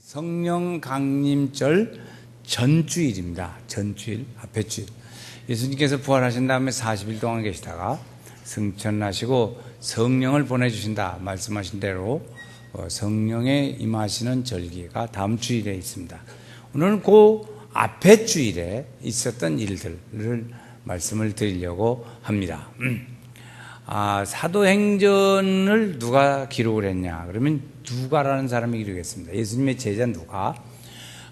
성령 강림절 전주일입니다. 전주일, 앞에 주일. 예수님께서 부활하신 다음에 40일 동안 계시다가 승천하시고 성령을 보내주신다 말씀하신 대로 어, 성령의 임하시는 절기가 다음 주일에 있습니다. 오늘은 그 앞에 주일에 있었던 일들을 말씀을 드리려고 합니다. 아, 사도행전을 누가 기록을 했냐? 그러면 누가라는 사람이 기록했습니다. 예수님의 제자 누가?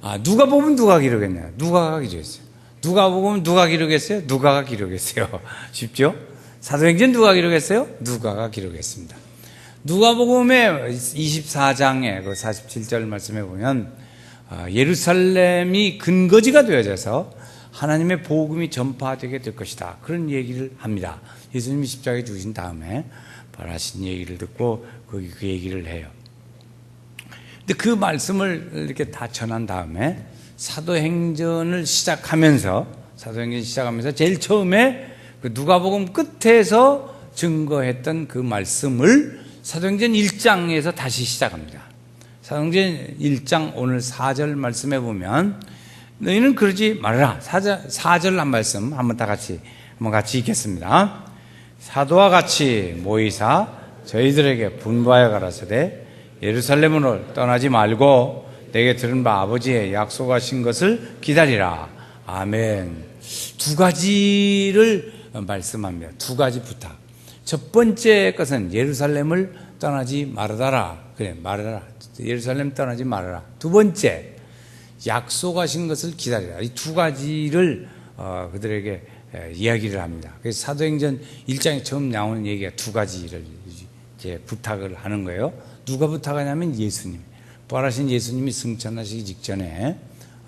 아, 누가 보면 누가 기록했냐? 누가가 기록했어요. 누가 보면 누가 기록했어요? 누가가 기록했어요. 쉽죠? 사도행전 누가 기록했어요? 누가가 기록했습니다. 누가복음의 24장에 그 47절 말씀해 보면 아, 예루살렘이 근거지가 되어져서 하나님의 복음이 전파되게 될 것이다. 그런 얘기를 합니다. 예수님이 십자가에 죽으신 다음에 바라신 얘기를 듣고 거기 그 얘기를 해요. 근데 그 말씀을 이렇게 다 전한 다음에 사도행전을 시작하면서 사도행전 시작하면서 제일 처음에 그 누가복음 끝에서 증거했던 그 말씀을 사도행전 1장에서 다시 시작합니다. 사도행전 1장 오늘 4절 말씀해 보면 너희는 그러지 말아라. 4절, 4절 한 말씀 한번 다 같이 한번 같이 읽겠습니다. 사도와 같이 모이사 저희들에게 분부하여 가라사대 예루살렘으로 떠나지 말고 내게 들은 바 아버지의 약속하신 것을 기다리라. 아멘. 두 가지를 말씀합니다. 두 가지 부탁. 첫 번째 것은 예루살렘을 떠나지 말아라. 그래, 말아라. 예루살렘 떠나지 말아라. 두 번째, 약속하신 것을 기다리라. 이 두 가지를 어, 그들에게 에, 이야기를 합니다. 그래서 사도행전 1장에 처음 나오는 얘기가 두 가지를 이제 부탁을 하는 거예요. 누가 부탁하냐면 예수님. 부활하신 예수님이 승천하시기 직전에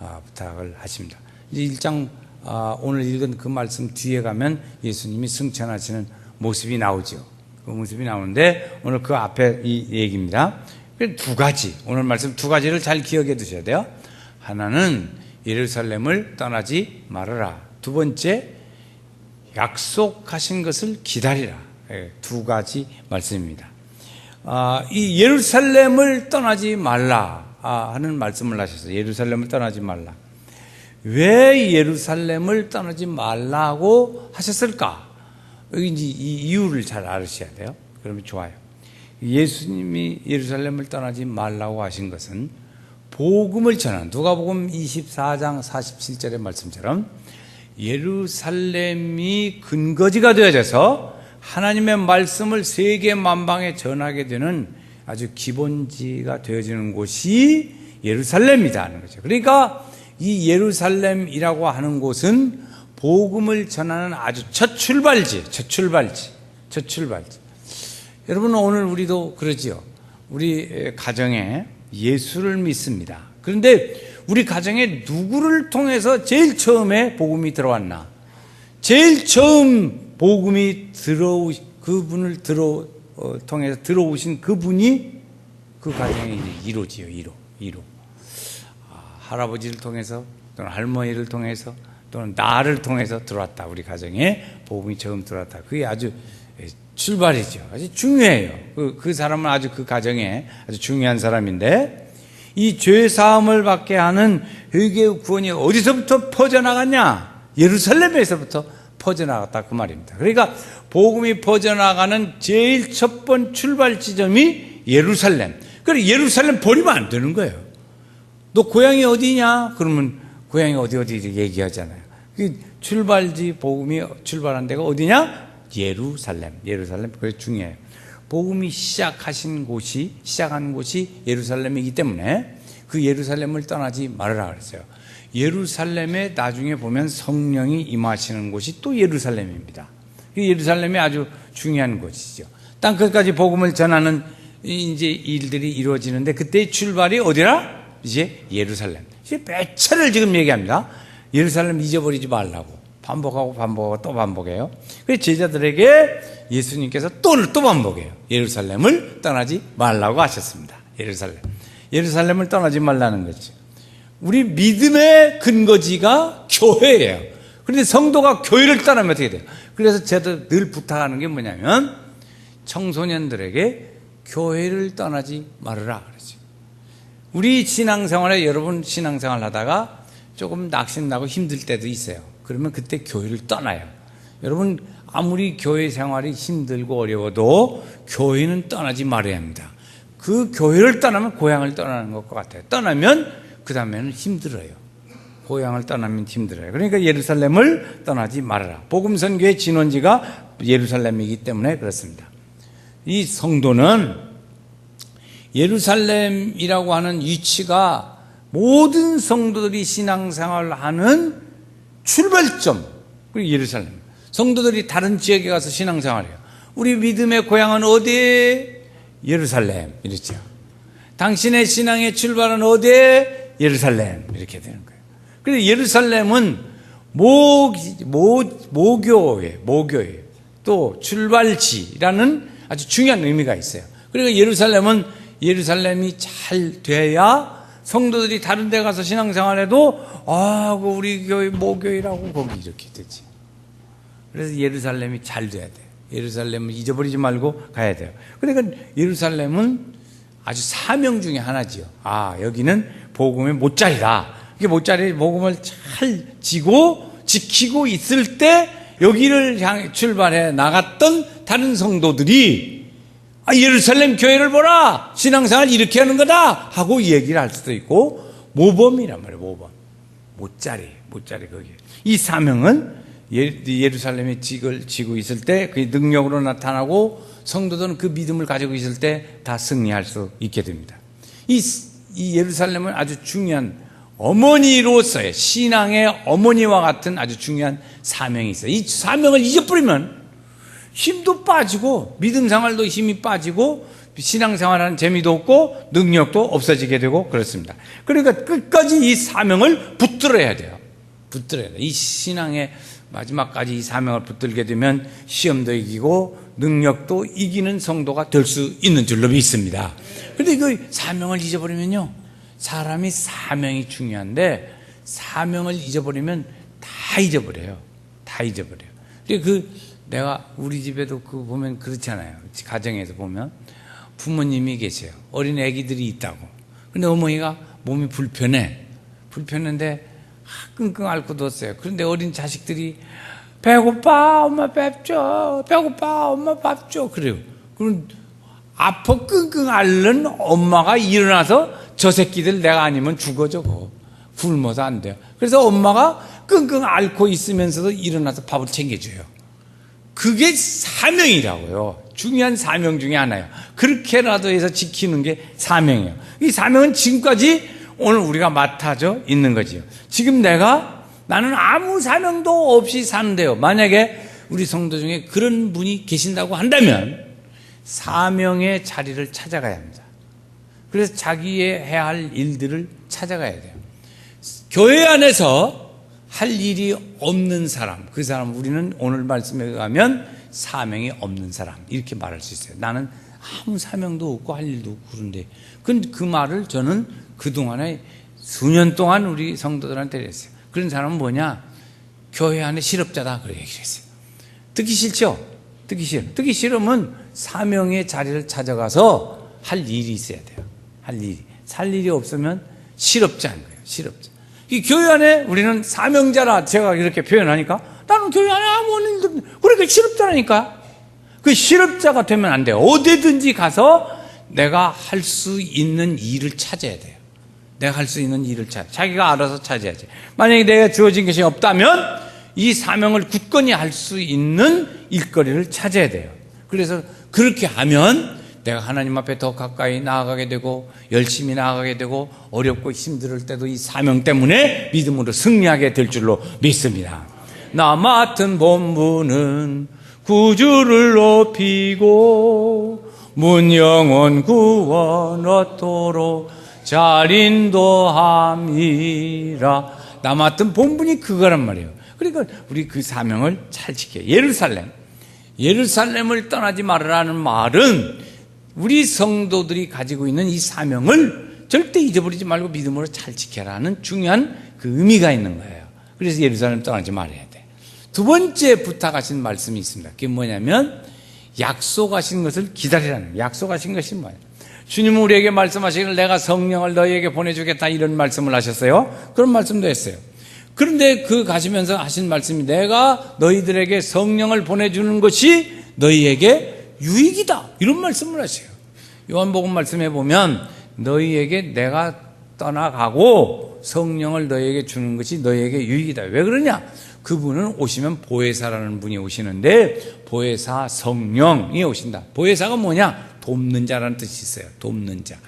아, 부탁을 하십니다. 이제 1장 아, 오늘 읽은 그 말씀 뒤에 가면 예수님이 승천하시는 모습이 나오죠. 그 모습이 나오는데 오늘 그 앞에 이 얘기입니다. 두 가지 오늘 말씀 두 가지를 잘 기억해 두셔야 돼요. 하나는 예루살렘을 떠나지 말아라. 두 번째 약속하신 것을 기다리라. 예, 두 가지 말씀입니다. 아, 이 예루살렘을 떠나지 말라 아, 하는 말씀을 하셨어요. 예루살렘을 떠나지 말라. 왜 예루살렘을 떠나지 말라고 하셨을까? 이제 이 이유를 잘 알으셔야 돼요. 그러면 좋아요. 예수님이 예루살렘을 떠나지 말라고 하신 것은 복음을 전한 누가복음 24장 47절의 말씀처럼 예루살렘이 근거지가 되어져서 하나님의 말씀을 세계 만방에 전하게 되는 아주 기본지가 되어지는 곳이 예루살렘이다 하는 거죠. 그러니까 이 예루살렘이라고 하는 곳은 복음을 전하는 아주 첫 출발지, 첫 출발지, 첫 출발지. 여러분 오늘 우리도 그러지요. 우리 가정에 예수를 믿습니다. 그런데 우리 가정에 누구를 통해서 제일 처음에 복음이 들어왔나? 제일 처음 복음이 들어오 그분을 들어 어, 통해서 들어오신 그분이 그 가정의 이제 1호지요. 1호. 1호. 아, 할아버지를 통해서 또는 할머니를 통해서 또는 나를 통해서 들어왔다. 우리 가정에 복음이 처음 들어왔다. 그게 아주 출발이죠. 아주 중요해요. 그, 그 사람은 아주 그 가정에 아주 중요한 사람인데 이 죄 사함을 받게 하는 회개의 구원이 어디서부터 퍼져나갔냐? 예루살렘에서부터 퍼져나갔다 그 말입니다. 그러니까 복음이 퍼져나가는 제일 첫 번 출발 지점이 예루살렘. 그래 예루살렘 버리면 안 되는 거예요. 너 고향이 어디냐? 그러면 고향이 어디 어디 얘기하잖아요. 그 출발지 복음이 출발한 데가 어디냐? 예루살렘. 예루살렘 그게 중요해요. 복음이 시작하신 곳이 시작한 곳이 예루살렘이기 때문에 그 예루살렘을 떠나지 말아라 그랬어요. 예루살렘에 나중에 보면 성령이 임하시는 곳이 또 예루살렘입니다. 그 예루살렘이 아주 중요한 곳이죠. 땅 끝까지 복음을 전하는 이제 일들이 이루어지는데 그때의 출발이 어디라? 이제 예루살렘. 이제 몇 차례를 지금 얘기합니다. 예루살렘 잊어버리지 말라고. 반복하고 반복하고 또 반복해요. 그래서 제자들에게 예수님께서 또, 또 반복해요. 예루살렘을 떠나지 말라고 하셨습니다. 예루살렘. 예루살렘을 떠나지 말라는 거죠. 우리 믿음의 근거지가 교회예요. 그런데 성도가 교회를 떠나면 어떻게 돼요? 그래서 제가 늘 부탁하는 게 뭐냐면 청소년들에게 교회를 떠나지 말아라 그러죠. 우리 신앙생활에 여러분 신앙생활 하다가 조금 낙심나고 힘들 때도 있어요. 그러면 그때 교회를 떠나요. 여러분 아무리 교회 생활이 힘들고 어려워도 교회는 떠나지 말아야 합니다. 그 교회를 떠나면 고향을 떠나는 것 같아요. 떠나면 그 다음에는 힘들어요. 고향을 떠나면 힘들어요. 그러니까 예루살렘을 떠나지 말아라. 복음선교의 진원지가 예루살렘이기 때문에 그렇습니다. 이 성도는 예루살렘이라고 하는 위치가 모든 성도들이 신앙생활을 하는 출발점. 그리고 예루살렘. 성도들이 다른 지역에 가서 신앙생활해요. 우리 믿음의 고향은 어디에? 예루살렘. 이랬죠. 당신의 신앙의 출발은 어디에? 예루살렘. 이렇게 되는 거예요. 그래서 예루살렘은 모, 모, 모교회, 모교회, 또 출발지라는 아주 중요한 의미가 있어요. 그리고 예루살렘은 예루살렘이 잘 돼야 성도들이 다른 데 가서 신앙생활해도 아, 그 우리 교회 모교회라고 거기 이렇게 되지. 그래서 예루살렘이 잘 돼야 돼. 예루살렘을 잊어버리지 말고 가야 돼요. 그러니까 예루살렘은 아주 사명 중에 하나지요. 아, 여기는 복음의 못자리다. 이게 못자리 복음을 잘 지고 지키고 있을 때 여기를 향해 출발해 나갔던 다른 성도들이 아, 예루살렘 교회를 보라! 신앙생활 이렇게 하는 거다! 하고 얘기를 할 수도 있고, 모범이란 말이에요, 모범. 못자리, 못자리, 거기. 이 사명은 예- 예루살렘의 직을 지고 있을 때 그 능력으로 나타나고 성도들은 그 믿음을 가지고 있을 때 다 승리할 수 있게 됩니다. 이, 이 예루살렘은 아주 중요한 어머니로서의 신앙의 어머니와 같은 아주 중요한 사명이 있어요. 이 사명을 잊어버리면 힘도 빠지고 믿음 생활도 힘이 빠지고 신앙 생활하는 재미도 없고 능력도 없어지게 되고 그렇습니다. 그러니까 끝까지 이 사명을 붙들어야 돼요. 붙들어야 돼요. 이 신앙의 마지막까지 이 사명을 붙들게 되면 시험도 이기고 능력도 이기는 성도가 될 수 있는 줄로 믿습니다. 그런데 그 사명을 잊어버리면요. 사람이 사명이 중요한데 사명을 잊어버리면 다 잊어버려요. 다 잊어버려요. 근데 그 내가 우리 집에도 그 보면 그렇잖아요. 가정에서 보면 부모님이 계세요. 어린 아기들이 있다고. 근데 어머니가 몸이 불편해. 불편한데 아, 끙끙 앓고 뒀어요. 그런데 어린 자식들이 배고파 엄마 밥 줘. 배고파 엄마 밥 줘. 그래요. 그럼 아파 끙끙 앓는 엄마가 일어나서 저 새끼들 내가 아니면 죽어 저거. 굶어서 안 돼요. 그래서 엄마가 끙끙 앓고 있으면서도 일어나서 밥을 챙겨줘요. 그게 사명이라고요. 중요한 사명 중에 하나예요. 그렇게라도 해서 지키는 게 사명이에요. 이 사명은 지금까지 오늘 우리가 맡아져 있는 거지요. 지금 내가 나는 아무 사명도 없이 사는데요. 만약에 우리 성도 중에 그런 분이 계신다고 한다면 사명의 자리를 찾아가야 합니다. 그래서 자기의 해야 할 일들을 찾아가야 돼요. 교회 안에서 할 일이 없는 사람, 그 사람 우리는 오늘 말씀에 가면 사명이 없는 사람 이렇게 말할 수 있어요. 나는 아무 사명도 없고 할 일도 없고 그런데 그, 그 말을 저는 그 동안에 수년 동안 우리 성도들한테 했어요. 그런 사람은 뭐냐? 교회 안에 실업자다 그렇게 얘기를 했어요. 듣기 싫죠? 듣기 싫어. 듣기 싫으면 사명의 자리를 찾아가서 할 일이 있어야 돼요. 할 일이. 살 일이 없으면 실업자인 거예요. 실업자. 이 교회 안에 우리는 사명자라 제가 이렇게 표현하니까 나는 교회 안에 아무 일도 없- 그러니까 실업자라니까. 그 실업자가 되면 안 돼요. 어디든지 가서 내가 할 수 있는 일을 찾아야 돼요. 내가 할 수 있는 일을 찾아. 자기가 알아서 찾아야지. 만약에 내가 주어진 것이 없다면 이 사명을 굳건히 할 수 있는 일거리를 찾아야 돼요. 그래서 그렇게 하면 내가 하나님 앞에 더 가까이 나아가게 되고 열심히 나아가게 되고 어렵고 힘들 때도 이 사명 때문에 믿음으로 승리하게 될 줄로 믿습니다. 나 맡은 본부는 구주를 높이고 문 영원 구원 얻도록 나 맡은 본분이 그거란 말이에요. 그러니까 우리 그 사명을 잘 지켜요. 예루살렘. 예루살렘을 떠나지 말으라는 말은 우리 성도들이 가지고 있는 이 사명을 절대 잊어버리지 말고 믿음으로 잘 지켜라는 중요한 그 의미가 있는 거예요. 그래서 예루살렘 떠나지 말아야 돼. 두 번째 부탁하신 말씀이 있습니다. 그게 뭐냐면 약속하신 것을 기다리라는 거예요. 약속하신 것이 뭐예요? 주님은 우리에게 말씀하시기를 내가 성령을 너희에게 보내주겠다 이런 말씀을 하셨어요. 그런 말씀도 했어요. 그런데 그 가시면서 하신 말씀이 내가 너희들에게 성령을 보내주는 것이 너희에게 유익이다. 이런 말씀을 하세요. 요한복음 말씀해 보면 너희에게 내가 떠나가고 성령을 너희에게 주는 것이 너희에게 유익이다. 왜 그러냐? 그분은 오시면 보혜사라는 분이 오시는데 보혜사 성령이 오신다. 보혜사가 뭐냐? 돕는 자라는 뜻이 있어요. 돕는 자.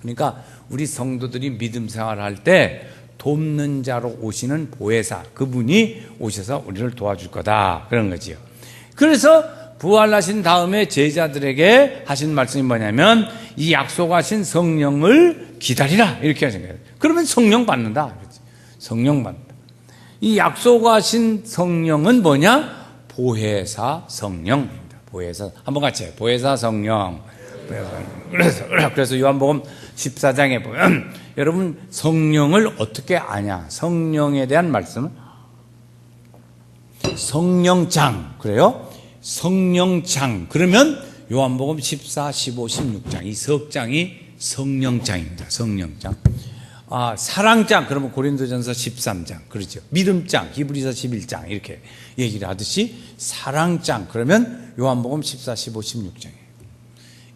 그러니까 우리 성도들이 믿음 생활할 때 돕는 자로 오시는 보혜사 그분이 오셔서 우리를 도와줄 거다 그런 거지요. 그래서 부활하신 다음에 제자들에게 하신 말씀이 뭐냐면 이 약속하신 성령을 기다리라 이렇게 하신 거예요. 그러면 성령 받는다. 성령 받는다. 이 약속하신 성령은 뭐냐? 보혜사 성령입니다. 보혜사 한번 같이 해요. 보혜사 성령. 그래서 그래서 요한복음 14장에 보면 여러분 성령을 어떻게 아냐? 성령에 대한 말씀은 성령장 그래요? 성령장 그러면 요한복음 14, 15, 16장 이 석장이 성령장입니다. 성령장. 아, 사랑장 그러면 고린도전서 13장 그렇죠. 믿음장 히브리서 11장 이렇게 얘기를 하듯이 사랑장 그러면 요한복음 14, 15, 16장이에요.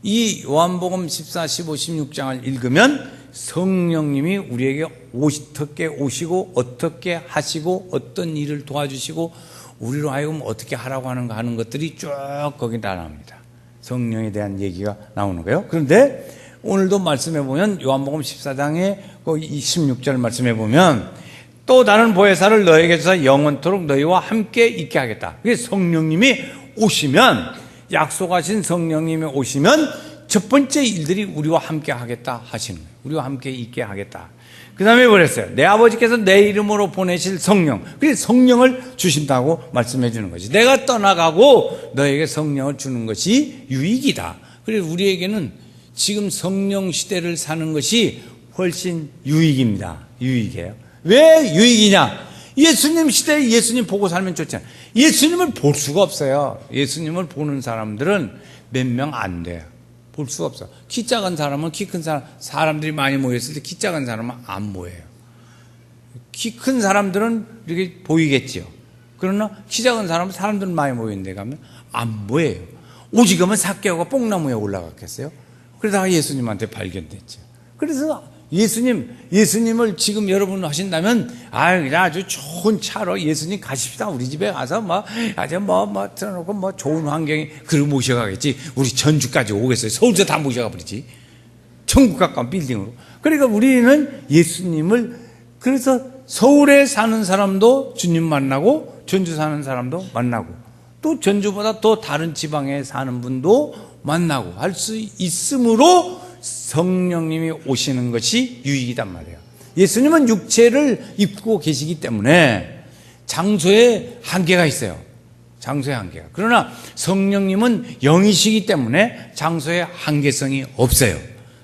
이 요한복음 14, 15, 16장을 읽으면 성령님이 우리에게 어떻게 오시고 어떻게 하시고 어떤 일을 도와주시고 우리로 하여금 어떻게 하라고 하는가 하는 것들이 쭉 거기 다 나옵니다. 성령에 대한 얘기가 나오는 거예요. 그런데 오늘도 말씀해 보면 요한복음 14장에 그 26절 말씀해 보면 또 다른 보혜사를 너에게 줘서 영원토록 너희와 함께 있게 하겠다. 그게 성령님이 오시면 약속하신 성령님이 오시면 첫 번째 일들이 우리와 함께 하겠다 하시는 거예요. 우리와 함께 있게 하겠다. 그 다음에 뭐랬어요? 내 아버지께서 내 이름으로 보내실 성령. 그래서 성령을 주신다고 말씀해 주는 거지. 내가 떠나가고 너에게 성령을 주는 것이 유익이다. 그래서 우리에게는 지금 성령 시대를 사는 것이 훨씬 유익입니다. 유익이에요. 왜 유익이냐? 예수님 시대에 예수님 보고 살면 좋잖아요. 예수님을 볼 수가 없어요. 예수님을 보는 사람들은 몇 명 안 돼요. 볼 수가 없어. 키 작은 사람은 키 큰 사람, 사람들이 많이 모였을 때 키 작은 사람은 안 모여요. 키 큰 사람들은 이렇게 보이겠지요. 그러나 키 작은 사람은 사람들은 많이 모였는데 가면 안 보여요. 오지금은 사개오가 뽕나무에 올라갔겠어요? 그러다가 예수님한테 발견됐죠. 그래서 예수님, 예수님을 지금 여러분 하신다면, 아유, 그냥 아주 좋은 차로 예수님 가십시다. 우리 집에 가서 뭐, 아주 뭐, 뭐, 틀어놓고 뭐 좋은 환경에, 그리고 모셔가겠지. 우리 전주까지 오겠어요. 서울서 다 모셔가 버리지. 천국 가까운 빌딩으로. 그러니까 우리는 예수님을, 그래서 서울에 사는 사람도 주님 만나고, 전주 사는 사람도 만나고, 또 전주보다 또 다른 지방에 사는 분도 만나고 할 수 있으므로 성령님이 오시는 것이 유익이단 말이에요. 예수님은 육체를 입고 계시기 때문에 장소에 한계가 있어요. 장소의 한계가. 그러나 성령님은 영이시기 때문에 장소에 한계성이 없어요.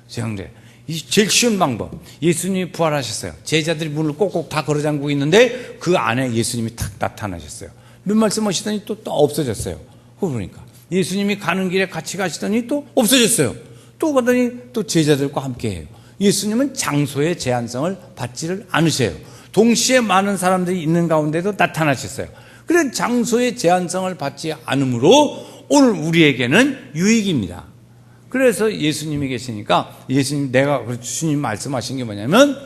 형제. 이 제일 쉬운 방법. 예수님이 부활하셨어요. 제자들이 문을 꼭꼭 다 걸어 잠그고 있는데 그 안에 예수님이 탁 나타나셨어요. 몇 말씀 하시더니 또, 또 없어졌어요. 그러니까. 예수님이 가는 길에 같이 가시더니 또 없어졌어요. 또 가더니 또 제자들과 함께 해요. 예수님은 장소의 제한성을 받지를 않으세요. 동시에 많은 사람들이 있는 가운데도 나타나셨어요. 그래 장소의 제한성을 받지 않으므로 오늘 우리에게는 유익입니다. 그래서 예수님이 계시니까 예수님 내가 주님 말씀하신 게 뭐냐면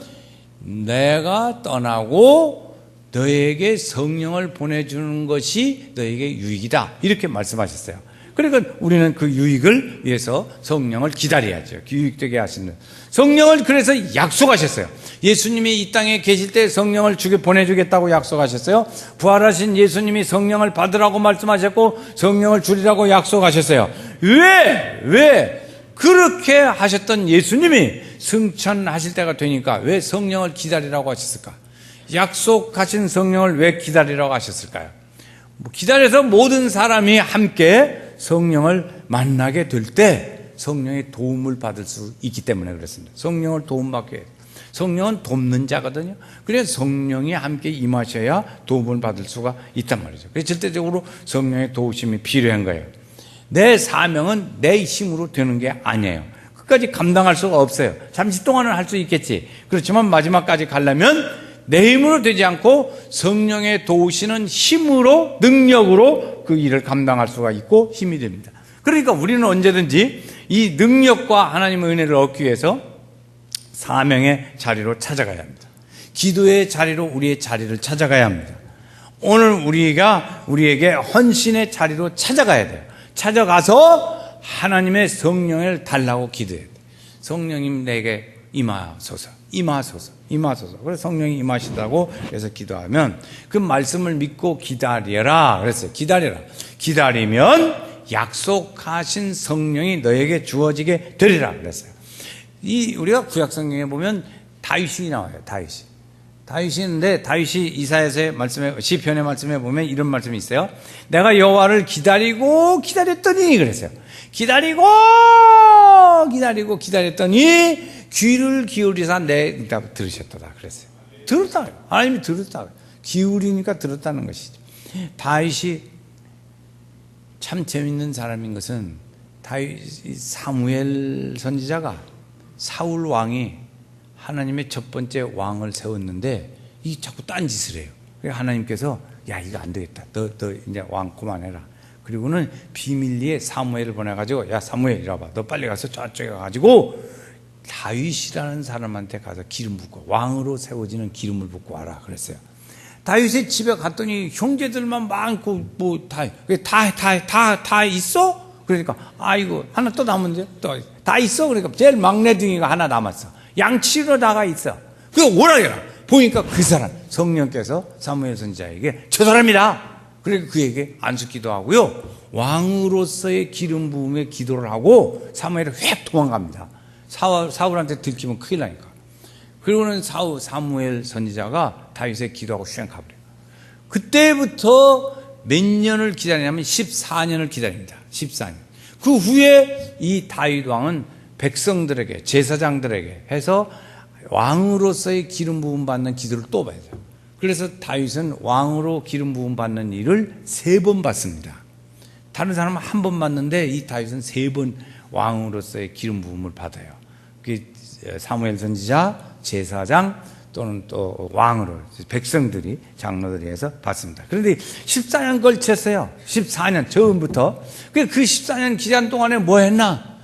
내가 떠나고 너에게 성령을 보내주는 것이 너에게 유익이다 이렇게 말씀하셨어요. 그러니까 우리는 그 유익을 위해서 성령을 기다려야죠. 유익되게 하시는. 성령을 그래서 약속하셨어요. 예수님이 이 땅에 계실 때 성령을 주게 보내주겠다고 약속하셨어요. 부활하신 예수님이 성령을 받으라고 말씀하셨고 성령을 주리라고 약속하셨어요. 왜? 왜? 그렇게 하셨던 예수님이 승천하실 때가 되니까 왜 성령을 기다리라고 하셨을까? 약속하신 성령을 왜 기다리라고 하셨을까요? 뭐 기다려서 모든 사람이 함께 성령을 만나게 될 때 성령의 도움을 받을 수 있기 때문에 그렇습니다. 성령을 도움받게. 성령은 돕는 자거든요. 그래서 성령이 함께 임하셔야 도움을 받을 수가 있단 말이죠. 그래서 절대적으로 성령의 도우심이 필요한 거예요. 내 사명은 내 힘으로 되는 게 아니에요. 끝까지 감당할 수가 없어요. 잠시 동안은 할 수 있겠지. 그렇지만 마지막까지 가려면 내 힘으로 되지 않고 성령의 도우시는 힘으로 능력으로 그 일을 감당할 수가 있고 힘이 됩니다. 그러니까 우리는 언제든지 이 능력과 하나님의 은혜를 얻기 위해서 사명의 자리로 찾아가야 합니다. 기도의 자리로 우리의 자리를 찾아가야 합니다. 오늘 우리가 우리에게 헌신의 자리로 찾아가야 돼요. 찾아가서 하나님의 성령을 달라고 기도해야 돼요. 성령님 내게 임하소서, 임하소서, 임하소서. 그래서 성령이 임하시다고 그래서 기도하면 그 말씀을 믿고 기다려라. 그랬어요. 기다려라. 기다리면 약속하신 성령이 너에게 주어지게 되리라. 그랬어요. 이 우리가 구약 성경에 보면 다윗이 나와요. 다윗이. 다윗인데 다윗이 이사야서의 말씀에 시편의 말씀에 보면 이런 말씀이 있어요. 내가 여호와를 기다리고 기다렸더니 그랬어요. 기다리고 기다리고 기다렸더니 귀를 기울이사 내 응답 들으셨도다 그랬어요. 들었다. 하나님이 들었다. 기울이니까 들었다는 것이죠. 다윗이 참 재밌는 사람인 것은 다윗 사무엘 선지자가 사울 왕이 하나님의 첫 번째 왕을 세웠는데 이 자꾸 딴짓을 해요. 그래서 하나님께서 야 이거 안 되겠다. 너 너 이제 왕 그만해라. 그리고는 비밀리에 사무엘을 보내가지고 야 사무엘 이리 와봐. 너 빨리 가서 저쪽에 가가지고 다윗이라는 사람한테 가서 기름 붓고 왕으로 세워지는 기름을 붓고 와라 그랬어요. 다윗의 집에 갔더니 형제들만 많고 뭐다다다 다다 있어? 그러니까 아이고 하나 또 남은데 또 다 있어 그러니까 제일 막내 등이가 하나 남았어. 양치러 나가 있어. 그거 오라해라. 보니까 그 사람 성령께서 사무엘 선지자에게 저 사람이다. 그러니까 그에게 안수기도 하고요. 왕으로서의 기름 부음에 기도를 하고 사무엘이 획 도망갑니다. 사울, 사울한테 들키면 큰일 나니까. 그리고는 사울, 사무엘 선지자가 다윗에 기도하고 슈행 가버려요. 그때부터 몇 년을 기다리냐면 14년을 기다립니다. 14년. 그 후에 이 다윗 왕은 백성들에게 제사장들에게 해서 왕으로서의 기름 부음 받는 기도를 또 받아요. 그래서 다윗은 왕으로 기름 부음 받는 일을 세 번 받습니다. 다른 사람은 한 번 받는데 이 다윗은 세 번 왕으로서의 기름 부음을 받아요. 그 사무엘 선지자, 제사장 또는 또 왕으로 백성들이 장로들이 해서 받습니다. 그런데 14년 걸쳤어요. 14년 처음부터. 그 14년 기간 동안에 뭐 했나?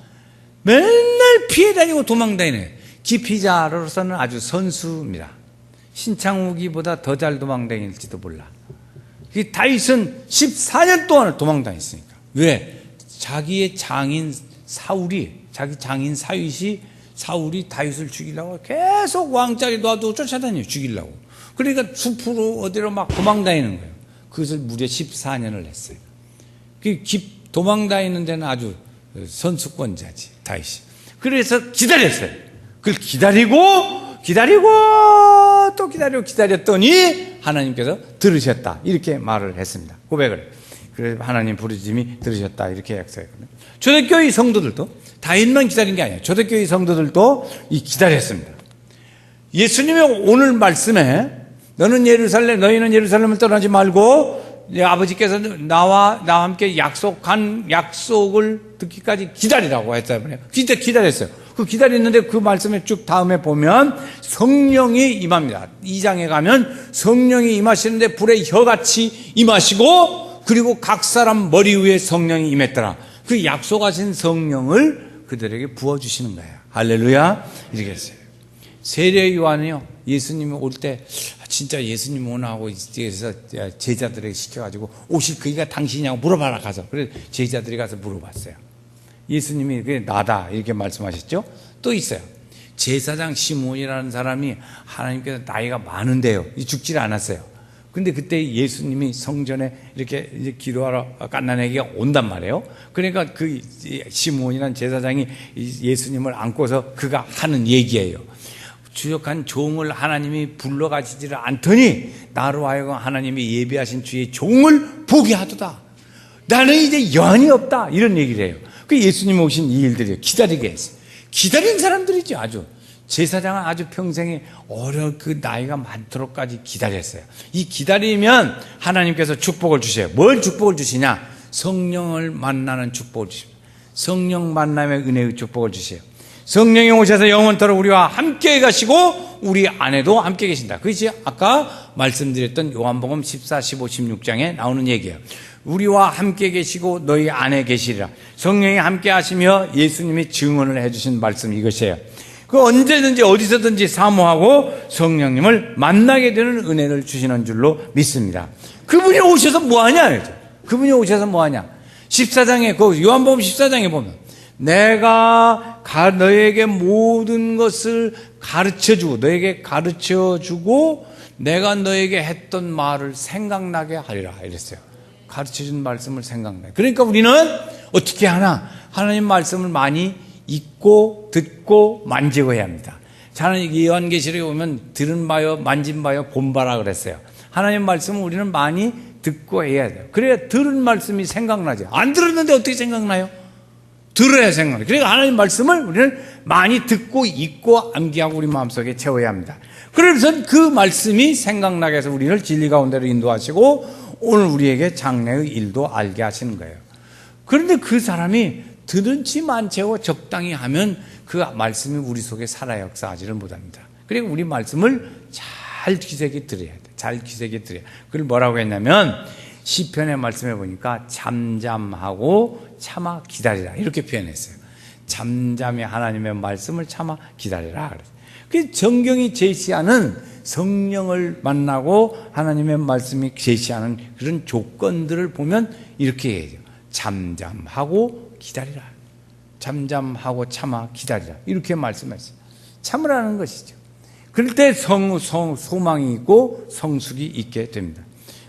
맨날 피해 다니고 도망 다니네. 기피자로서는 아주 선수입니다. 신창욱이보다 더 잘 도망 다닐지도 몰라. 이 다윗은 14년 동안을 도망 다녔으니까. 왜? 자기의 장인 사울이, 자기 장인 사윗이 사울이 다윗을 죽이려고 계속 왕자리 놔두고 쫓아다녀요. 죽이려고. 그러니까 숲으로 어디로 막 도망 다니는 거예요. 그것을 무려 14년을 했어요. 그 도망 다니는 데는 아주 선수권자지, 다윗이. 그래서 기다렸어요. 그걸 기다리고, 기다리고, 또 기다리고 기다렸더니 하나님께서 들으셨다. 이렇게 말을 했습니다. 고백을. 그래서 하나님 부르짖음이 들으셨다. 이렇게 약속했거든요. 초대교회 성도들도 다윗만 기다린 게 아니에요. 초대교회 성도들도 이 기다렸습니다. 예수님의 오늘 말씀에 너는 예루살렘, 너희는 예루살렘을 떠나지 말고 아버지께서 나와 나와 함께 약속한 약속을 듣기까지 기다리라고 했잖아요. 기다 기다렸어요. 그 기다렸는데 그 말씀에 쭉 다음에 보면 성령이 임합니다. 2장에 가면 성령이 임하시는데 불의 혀같이 임하시고 그리고 각 사람 머리 위에 성령이 임했더라. 그 약속하신 성령을 그들에게 부어 주시는 거예요. 할렐루야. 이렇게 했어요. 세례 요한이요. 예수님이 올 때 진짜 예수님 오나 하고 그래서 제자들에게 시켜가지고 오실 그이가 당신이냐고 물어봐라 가서 그래 제자들이 가서 물어봤어요. 예수님이 그게 나다 이렇게 말씀하셨죠. 또 있어요. 제사장 시몬이라는 사람이 하나님께서 나이가 많은데요. 죽질 않았어요. 근데 그때 예수님이 성전에 이렇게 이제 기도하러 깐나내기가 온단 말이에요. 그러니까 그 시몬이라는 제사장이 예수님을 안고서 그가 하는 얘기예요. 주역한 종을 하나님이 불러가지지를 않더니 나로 하여금 하나님이 예비하신 주의 종을 보게 하도다. 나는 이제 여한이 없다. 이런 얘기를 해요. 그 예수님 오신 이 일들이 기다리게 했어요. 기다린 사람들이죠. 아주. 제사장은 아주 평생에 어려 그 나이가 많도록까지 기다렸어요. 이 기다리면 하나님께서 축복을 주세요. 뭘 축복을 주시냐? 성령을 만나는 축복을 주십니다. 성령 만남의 은혜의 축복을 주세요. 성령이 오셔서 영원토록 우리와 함께 가시고 우리 안에도 함께 계신다. 그것이 아까 말씀드렸던 요한복음 14, 15, 16장에 나오는 얘기예요. 우리와 함께 계시고 너희 안에 계시리라. 성령이 함께 하시며 예수님이 증언을 해주신 말씀 이것이에요. 그 언제든지 어디서든지 사모하고 성령님을 만나게 되는 은혜를 주시는 줄로 믿습니다. 그분이 오셔서 뭐하냐? 그분이 오셔서 뭐하냐? 14장에, 그 요한복음 14장에 보면 내가 가, 너에게 모든 것을 가르쳐 주고, 너에게 가르쳐 주고, 내가 너에게 했던 말을 생각나게 하리라. 이랬어요. 가르쳐 준 말씀을 생각나게. 그러니까 우리는 어떻게 하나? 하나님 말씀을 많이 읽고, 듣고, 만지고 해야 합니다. 저는 요한계시록에 보면 들은 바요, 만진 바요, 본 바라 그랬어요. 하나님 말씀은 우리는 많이 듣고 해야 돼요. 그래야 들은 말씀이 생각나죠. 안 들었는데 어떻게 생각나요? 들어야 생각나요. 그러니까 하나님 말씀을 우리는 많이 듣고 읽고 암기하고 우리 마음속에 채워야 합니다. 그래서 그 말씀이 생각나게 해서 우리를 진리 가운데로 인도하시고 오늘 우리에게 장래의 일도 알게 하시는 거예요. 그런데 그 사람이 들은 치만 채워 적당히 하면 그 말씀이 우리 속에 살아 역사하지를 못합니다. 그리고 우리 말씀을 잘 귀세게 들어야 돼. 잘 귀세게 들어야. 그걸 뭐라고 했냐면 시편의 말씀해 보니까 잠잠하고 참아 기다리라 이렇게 표현했어요. 잠잠히 하나님의 말씀을 참아 기다리라. 그 정경이 제시하는 성령을 만나고 하나님의 말씀이 제시하는 그런 조건들을 보면 이렇게 해야죠. 잠잠하고 기다리라. 잠잠하고 참아 기다리라. 이렇게 말씀했어요. 참으라는 것이죠. 그럴 때 성, 성, 소망이 있고 성숙이 있게 됩니다.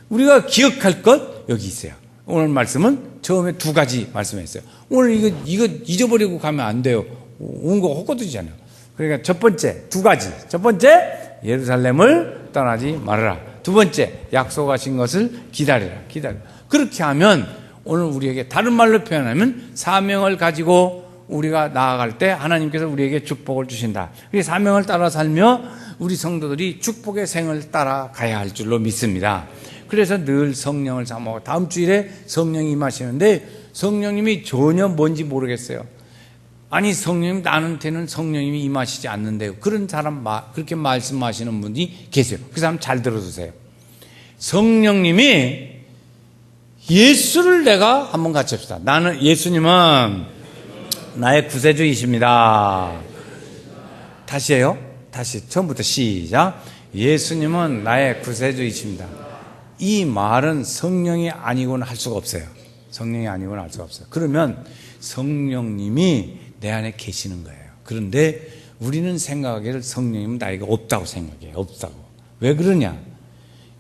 우리가 기억할 것 여기 있어요. 오늘 말씀은 처음에 두 가지 말씀했어요. 오늘 이거, 이거 잊어버리고 가면 안 돼요. 온 거 헛것이잖아요. 그러니까 첫 번째, 두 가지. 첫 번째, 예루살렘을 떠나지 말아라. 두 번째, 약속하신 것을 기다리라. 기다려. 그렇게 하면 오늘 우리에게 다른 말로 표현하면 사명을 가지고 우리가 나아갈 때 하나님께서 우리에게 축복을 주신다. 그 사명을 따라 살며 우리 성도들이 축복의 생을 따라 가야 할 줄로 믿습니다. 그래서 늘 성령을 사모하고 다음 주일에 성령이 임하시는데 성령님이 전혀 뭔지 모르겠어요. 아니 성령님 나한테는 성령님이 임하시지 않는데요. 그런 사람 그렇게 말씀하시는 분이 계세요. 그 사람 잘 들어주세요. 성령님이 예수를 내가 한번 같이 합시다. 나는 예수님은 나의 구세주이십니다. 다시 해요. 다시 처음부터 시작. 예수님은 나의 구세주이십니다. 이 말은 성령이 아니고는 할 수가 없어요. 성령이 아니고는 할 수가 없어요. 그러면 성령님이 내 안에 계시는 거예요. 그런데 우리는 생각하기를 성령님은 나에게 없다고 생각해요. 없다고. 왜 그러냐?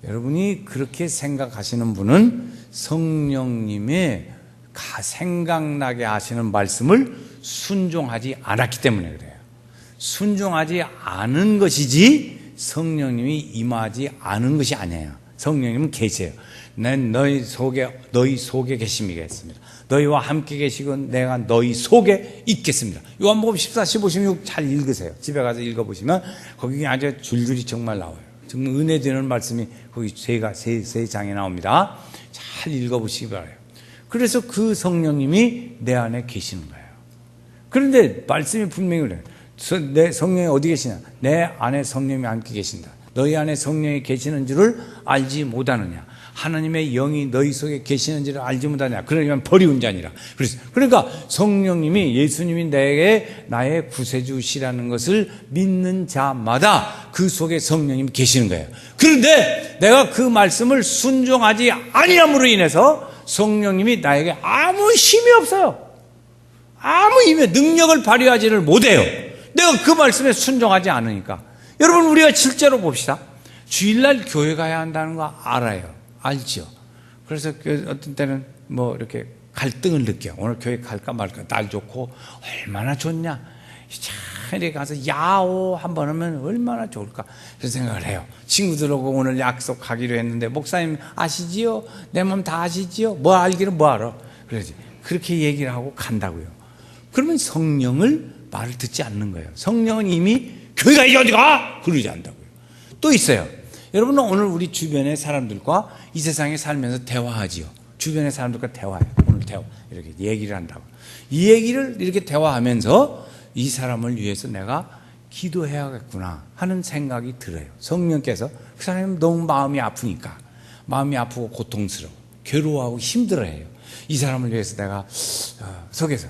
여러분이 그렇게 생각하시는 분은 성령님의 생각나게 하시는 말씀을 순종하지 않았기 때문에 그래요. 순종하지 않은 것이지 성령님이 임하지 않은 것이 아니에요. 성령님은 계세요. 난 너희 속에 너희 속에 계심이겠습니다. 너희와 함께 계시고 내가 너희 속에 있겠습니다. 요한복음 14, 15, 16 잘 읽으세요. 집에 가서 읽어보시면 거기 아주 줄줄이 정말 나와요. 정말 은혜 되는 말씀이 거기 세가 세, 세 장에 나옵니다. 잘 읽어보시기 바라요. 그래서 그 성령님이 내 안에 계시는 거예요. 그런데 말씀이 분명히 그래요. 내 성령이 어디 계시냐? 내 안에 성령이 함께 계신다. 너희 안에 성령이 계시는 줄을 알지 못하느냐? 하나님의 영이 너희 속에 계시는 줄을 알지 못하냐? 그러면 버리운 자니라. 그러니까 성령님이 예수님이 내게 나의 구세주시라는 것을 믿는 자마다 그 속에 성령님이 계시는 거예요. 그런데 내가 그 말씀을 순종하지 아니함으로 인해서 성령님이 나에게 아무 힘이 없어요. 아무 힘에 능력을 발휘하지를 못해요. 내가 그 말씀에 순종하지 않으니까. 여러분 우리가 실제로 봅시다. 주일날 교회 가야 한다는 거 알아요. 알죠. 그래서 그 어떤 때는 뭐 이렇게 갈등을 느껴. 오늘 교회 갈까 말까. 날 좋고 얼마나 좋냐. 차라리 가서 야오 한번 하면 얼마나 좋을까. 그런 생각을 해요. 친구들하고 오늘 약속하기로 했는데 목사님 아시지요? 내 몸 다 아시지요? 뭐 알기는 뭐 알아. 그러지. 그렇게 얘기를 하고 간다고요. 그러면 성령을 말을 듣지 않는 거예요. 성령은 이미 교회가 이제 어디 가? 그러지 않다고요. 또 있어요. 여러분은 오늘 우리 주변의 사람들과 이 세상에 살면서 대화하지요. 주변의 사람들과 대화해요. 오늘 대화. 이렇게 얘기를 한다고. 이 얘기를 이렇게 대화하면서 이 사람을 위해서 내가 기도해야겠구나 하는 생각이 들어요. 성령께서 그 사람이 너무 마음이 아프니까 마음이 아프고 고통스러워 괴로워하고 힘들어해요. 이 사람을 위해서 내가 어, 속에서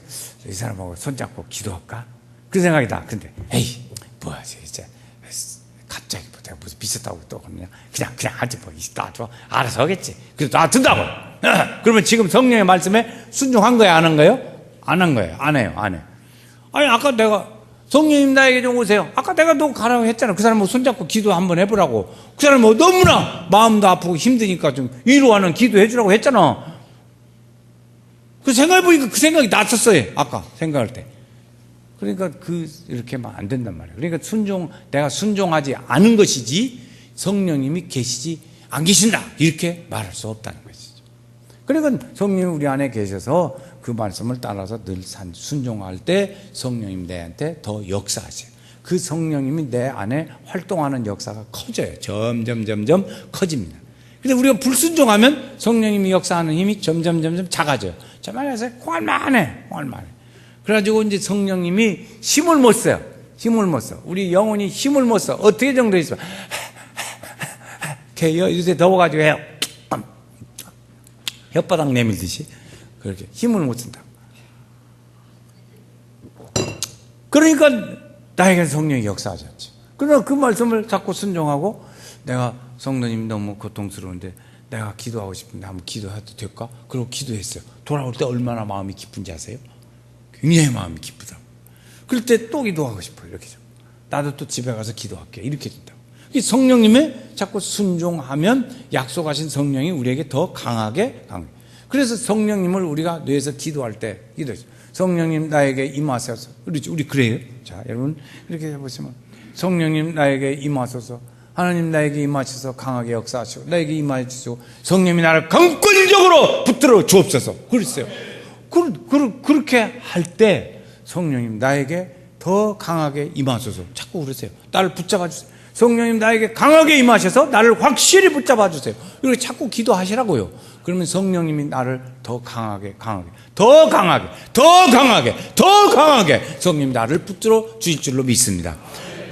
이 사람하고 손잡고 기도할까? 그 생각이다. 근데 에이 뭐야 진짜 내가 무슨 비슷하고 또 그러냐 그냥 그냥 하지 뭐 나도 알아서 하겠지. 그래서 나 든다고. 그러면 지금 성령의 말씀에 순종한 거야 안 한 거예요? 안 한 거예요. 안 해요. 안 해. 아니 아까 내가 성령님 나에게 좀 오세요. 아까 내가 너 가라고 했잖아. 그 사람 뭐 손잡고 기도 한번 해보라고. 그 사람 뭐 너무나 마음도 아프고 힘드니까 좀 위로하는 기도 해주라고 했잖아. 그 생각해보니까 그 생각이 났었어요. 아까 생각할 때. 그러니까 그 이렇게 하면 안 된단 말이에요. 그러니까 순종 내가 순종하지 않은 것이지 성령님이 계시지 안 계신다 이렇게 말할 수 없다는 것이죠. 그러니까 성령이 우리 안에 계셔서 그 말씀을 따라서 늘 산- 순종할 때 성령님 내한테 더 역사하세요. 그 성령님이 내 안에 활동하는 역사가 커져요. 점점 점점 커집니다. 근데 우리가 불순종하면 성령님이 역사하는 힘이 점점 점점 작아져요. 자 말해서 공할만해, 공할만해. 그래가지고 이제 성령님이 힘을 못 써요. 힘을 못 써. 우리 영혼이 힘을 못 써. 어떻게 정도 있어? 이렇게 요새 더워가지고 해요. 혓바닥 내밀듯이 그렇게 힘을 못 쓴다. 그러니까 나에게 성령이 역사하지 않지. 그러나 그 말씀을 자꾸 순종하고 내가 성도님 너무 고통스러운데 내가 기도하고 싶은데 한번 기도해도 될까? 그리고 기도했어요. 돌아올 때 얼마나 마음이 기쁜지 아세요? 굉장히 마음이 기쁘다고. 그럴 때 또 기도하고 싶어요. 이렇게 좀. 나도 또 집에 가서 기도할게. 이렇게 된다고. 이 성령님의 자꾸 순종하면 약속하신 성령이 우리에게 더 강하게 강해. 그래서 성령님을 우리가 뇌에서 기도할 때 기도했어요. 성령님 나에게 임하소서. 우리 우리 그래요. 자, 여러분 이렇게 해 보시면 성령님 나에게 임하소서. 하나님 나에게 임하셔서 강하게 역사하시고 나에게 임하시고 성령이 나를 강권적으로 붙들어 주옵소서. 그랬어요. 그, 그, 그 렇게 할 때 성령님 나에게 더 강하게 임하소서. 자꾸 그러세요. 나를 붙잡아 주세요. 성령님 나에게 강하게 임하셔서 나를 확실히 붙잡아 주세요. 이렇게 자꾸 기도하시라고요. 그러면 성령님이 나를 더 강하게, 강하게, 더 강하게, 더 강하게, 더 강하게 성령님 나를 붙들어 주실 줄로 믿습니다.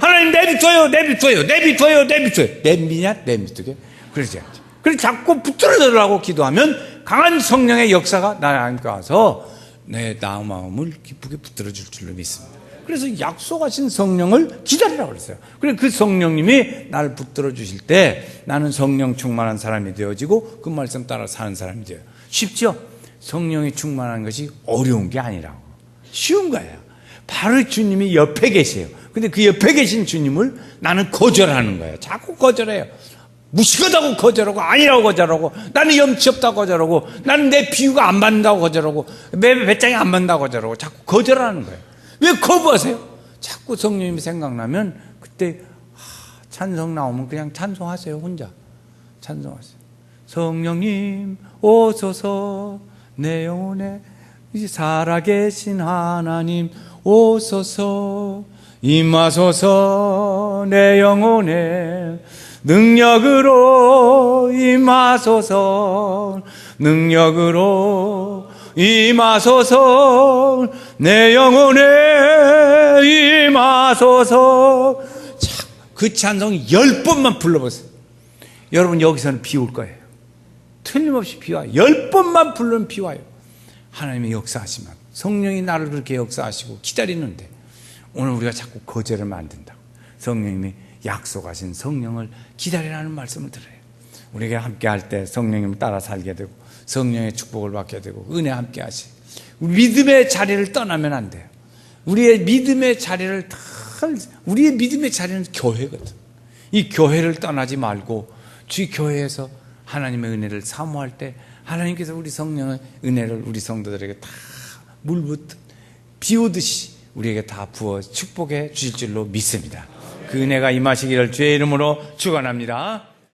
하나님 내비둬요, 내비둬요, 내비둬요, 내비둬요. 내비냐, 내비두게? 그러지 않죠. 그래서 자꾸 붙들어달라고 기도하면 강한 성령의 역사가 나를 안고 와서 내 마음을 기쁘게 붙들어 줄 줄로 믿습니다. 그래서 약속하신 성령을 기다리라고 그랬어요. 그래서 그 성령님이 나를 붙들어 주실 때 나는 성령 충만한 사람이 되어지고 그 말씀 따라 사는 사람이 돼요. 쉽죠? 성령이 충만한 것이 어려운 게 아니라고. 쉬운 거예요. 바로 주님이 옆에 계세요. 근데 그 옆에 계신 주님을 나는 거절하는 거예요. 자꾸 거절해요. 무식하다고 거절하고 아니라고 거절하고 나는 염치 없다고 거절하고 나는 내 비유가 안 맞는다고 거절하고 내 배짱이 안 맞는다고 거절하고 자꾸 거절하는 거예요. 왜 거부하세요? 자꾸 성령님이 생각나면 그때 하, 찬송 나오면 그냥 찬송하세요 혼자 찬송하세요. 성령님 오소서 내 영혼에 살아계신 하나님 오소서 임하소서 내 영혼에 능력으로 임하소서. 능력으로 임하소서. 내 영혼에 임하소서. 자, 그 찬송 열 번만 불러보세요. 여러분 여기서는 비 올 거예요. 틀림없이 비 와요. 열 번만 부르면 비 와요. 하나님의 역사하시면. 성령이 나를 그렇게 역사하시고 기다리는데 오늘 우리가 자꾸 거절을 만든다고. 성령님이 약속하신 성령을 기다리라는 말씀을 들어요. 우리에게 함께 할 때 성령님을 따라 살게 되고 성령의 축복을 받게 되고 은혜 함께 하시. 믿음의 자리를 떠나면 안 돼요. 우리의 믿음의 자리를 다 우리의 믿음의 자리는 교회거든. 이 교회를 떠나지 말고 주의 교회에서 하나님의 은혜를 사모할 때 하나님께서 우리 성령의 은혜를 우리 성도들에게 다 물붓듯 비오듯이 우리에게 다 부어 축복해 주실 줄로 믿습니다. 그 은혜가 임하시기를 주의 이름으로 축원합니다.